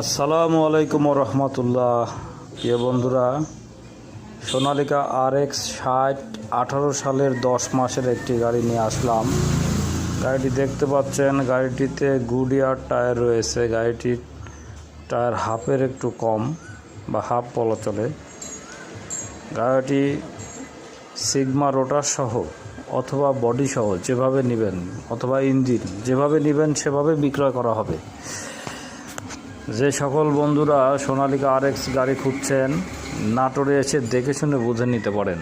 আসসালামু আলাইকুম রহমতুল্লাহ। প্রিয় বন্ধুরা, সোনালিকা আর এক্স ষাট আঠারো সালের দশ মাসের একটি গাড়ি নিয়ে আসলাম। গাড়িটি দেখতে পাচ্ছেন, গাড়িটিতে গুডিয়ার টায়ার রয়েছে। গাড়িটির টায়ার হাফের একটু কম বা হাফ বলা চলে। গাড়িটি সিগমা রোটার সহ অথবা বডি সহ যেভাবে নেবেন অথবা ইঞ্জিন যেভাবে নেবেন সেভাবে বিক্রয় করা হবে। যে সকল বন্ধুরা সোনালিকা আর গাড়ি খুঁজছেন, নাটোরে এসে দেখে শুনে বুঝে নিতে পারেন।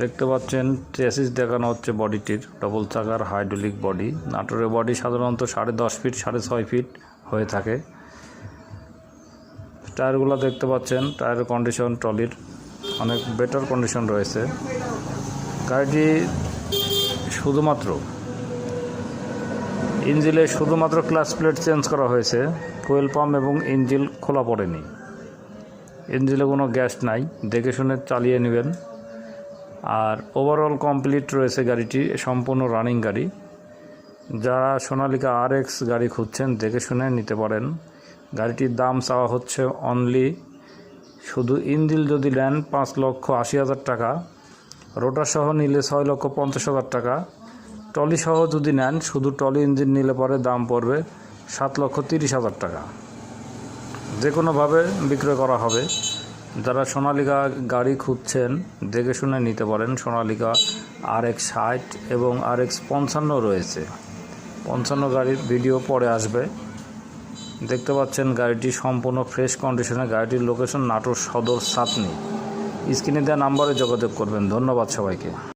দেখতে পাচ্ছেন ট্রেসিস দেখানো হচ্ছে বডিটির ডবল চাকার হাইড্রোলিক বডি নাটোরের বডি সাধারণত সাড়ে দশ ফিট সাড়ে ছয় ফিট হয়ে থাকে। টায়ারগুলো দেখতে পাচ্ছেন টায়ারের কন্ডিশন ট্রলির, অনেক বেটার কন্ডিশন রয়েছে। গাড়িটি শুধুমাত্র ইঞ্জিলে শুধুমাত্র ক্লাস প্লেট চেঞ্জ করা হয়েছে। ফুয়েল পাম্প এবং ইঞ্জিল খোলা পড়েনি। ইঞ্জিলে কোনো গ্যাস নাই। দেখে শুনে চালিয়ে নেবেন। আর ওভারঅল কমপ্লিট রয়েছে গাড়িটি, সম্পূর্ণ রানিং গাড়ি। যারা সোনালিকা আর এক্স গাড়ি খুঁজছেন, দেখে শুনে নিতে পারেন। গাড়িটির দাম চাওয়া হচ্ছে অনলি শুধু ইঞ্জিল যদি নেন পাঁচ লক্ষ আশি হাজার টাকা, রোটার সহ নিলে ছয় লক্ষ পঞ্চাশ হাজার টাকা। টলি সহ যদি নেন, শুধু ট্রলি ইঞ্জিন নিলে পরে দাম পড়বে সাত লক্ষ তিরিশ হাজার টাকা। যে কোনোভাবে বিক্রয় করা হবে। যারা সোনালিকা গাড়ি খুঁজছেন, দেখে শুনে নিতে পারেন। সোনালিকা আর এক্স ষাট এবং আর এক্স পঞ্চান্ন রয়েছে। পঞ্চান্ন গাড়ির ভিডিও পরে আসবে। দেখতে পাচ্ছেন গাড়িটি সম্পূর্ণ ফ্রেশ কন্ডিশনে। গাড়িটির লোকেশন নাটোর সদর সাতনি। স্ক্রিনে দেওয়া নাম্বারে যোগাযোগ করবেন। ধন্যবাদ সবাইকে।